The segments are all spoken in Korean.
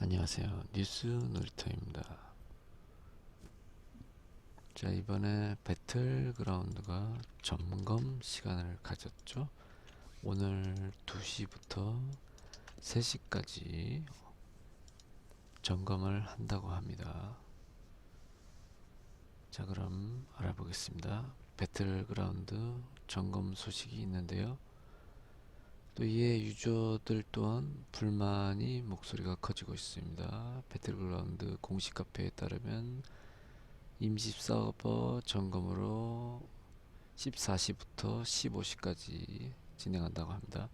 안녕하세요. 뉴스 놀이터입니다. 자, 이번에 배틀그라운드가 점검 시간을 가졌죠. 오늘 2시부터 3시까지 점검을 한다고 합니다. 자, 그럼 알아보겠습니다. 배틀그라운드 점검 소식이 있는데요. 또 이에 유저들 또한 불만이 목소리가 커지고 있습니다. 배틀그라운드 공식 카페에 따르면 임시 서버 점검으로 14시부터 15시까지 진행한다고 합니다.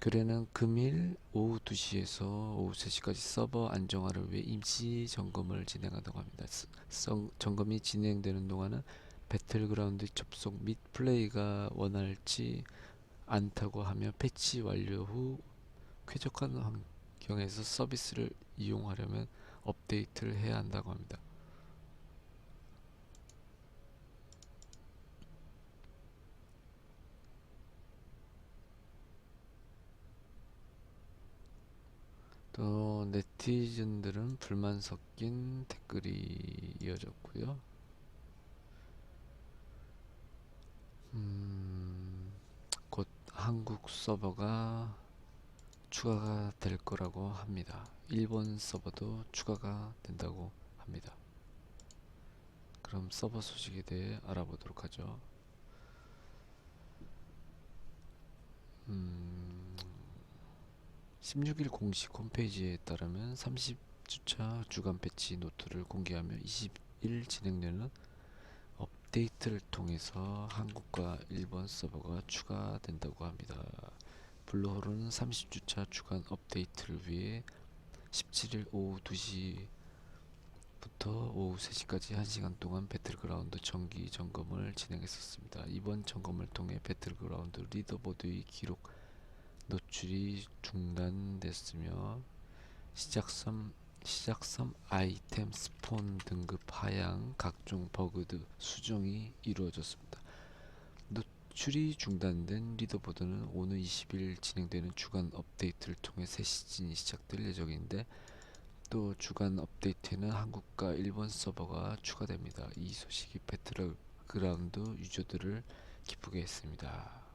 글에는 금일 오후 2시에서 오후 3시까지 서버 안정화를 위해 임시 점검을 진행한다고 합니다. 스- 성- 점검이 진행되는 동안은 배틀그라운드 접속 및 플레이가 원활치 않다고 하며 패치 완료 후 쾌적한 환경에서 서비스를 이용하려면 업데이트를 해야 한다고 합니다. 또 네티즌들은 불만 섞인 댓글이 이어졌고요. 음, 곧 한국 서버가 추가가 될 거라고 합니다. 일본 서버도 추가가 된다고 합니다. 그럼 서버 소식에 대해 알아보도록 하죠. 음, 16일 공식 홈페이지에 따르면 30주차 주간 패치 노트를 공개하며 20일 진행되는 업데이트를 통해서 한국과 일본 서버가 추가된다고 합니다. 블루홀은 30주차 주간 업데이트를 위해 17일 오후 2시부터 오후 3시까지 1시간 동안 배틀그라운드 정기 점검을 진행했었습니다. 이번 점검을 통해 배틀그라운드 리더보드의 기록 노출이 중단됐으며 시작섬 시작섬 아이템 스폰 등급 하향 각종 버그 등 수정이 이루어졌습니다. 노출이 중단된 리더보드는 오늘 20일 진행되는 주간 업데이트를 통해 새 시즌이 시작될 예정인데 또 주간 업데이트에는 한국과 일본 서버가 추가됩니다. 이 소식이 배틀그라운드 유저들을 기쁘게 했습니다.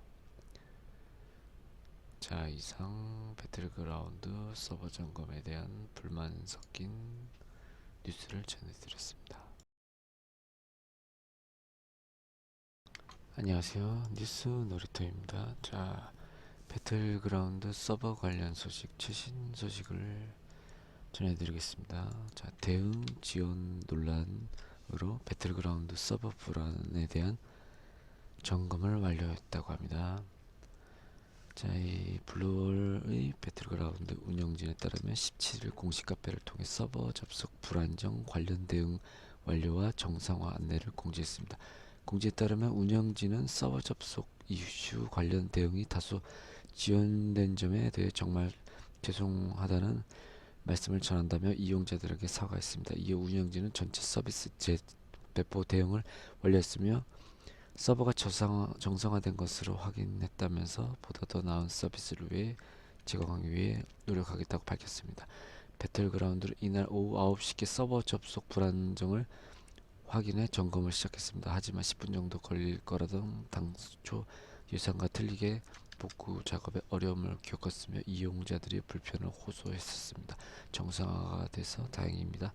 자 이상 배틀그라운드 서버 점검에 대한 불만 섞인 뉴스를 전해드렸습니다. 안녕하세요 뉴스 놀이터입니다. 자 배틀그라운드 서버 관련 소식 최신 소식을 전해드리겠습니다. 자 대응 지원 논란으로 배틀그라운드 서버 불안에 대한 점검을 완료했다고 합니다. 자, 이 블루홀의 배틀그라운드 운영진에 따르면 17일 공식 카페를 통해 서버 접속 불안정 관련 대응 완료와 정상화 안내를 공지했습니다. 공지에 따르면 운영진은 서버 접속 이슈 관련 대응이 다소 지연된 점에 대해 정말 죄송하다는 말씀을 전한다며 이용자들에게 사과했습니다. 이에 운영진은 전체 서비스 재배포 대응을 완료했으며 서버가 저상화, 정상화된 것으로 확인했다면서 보다 더 나은 서비스를 위해 제공하기 위해 노력하겠다고 밝혔습니다. 배틀그라운드는 이날 오후 9시께 서버 접속 불안정을 확인해 점검을 시작했습니다. 하지만 10분 정도 걸릴 거라던 당초 예상과 틀리게 복구 작업에 어려움을 겪었으며 이용자들이 불편을 호소했었습니다. 정상화가 돼서 다행입니다.